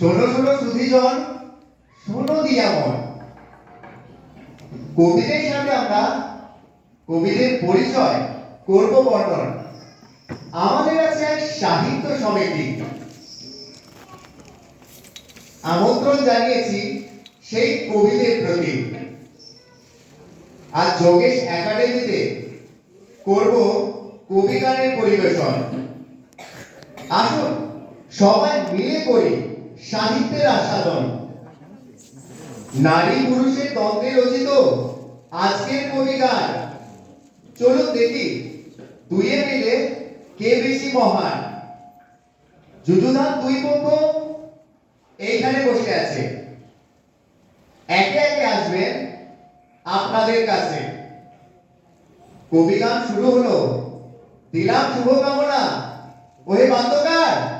শোনো শোনো, সুধীজন, শোনো দিয়ামন। কবিদের সাথে আমরা কবিদের পরিচয় করব বর্ণন। আমাদের আছে এক সাহিত্য সমিতি। আমন্ত্রণ জানিয়েছি সেই কবিদের প্রতি। আর যোগেশ একাডেমিতে করব কবি গানের পরিবেশন। আসুন, সবাই মিলে করি। সাহিত্যের আস্বাদন। নারী পুরুষের দ্বন্দ্বে রচিত আজকের কবি গান চলুন দেখি, দুয়ে মিলে কে বেশি মহান? যুযুধান দুই পক্ষ এইখানে বসে আছে। একে একে আসবেন আপনাদের কাছে। কবি গান শুরু হলো। দিলাম শুভকামনা। ওহে বাদ্যকার!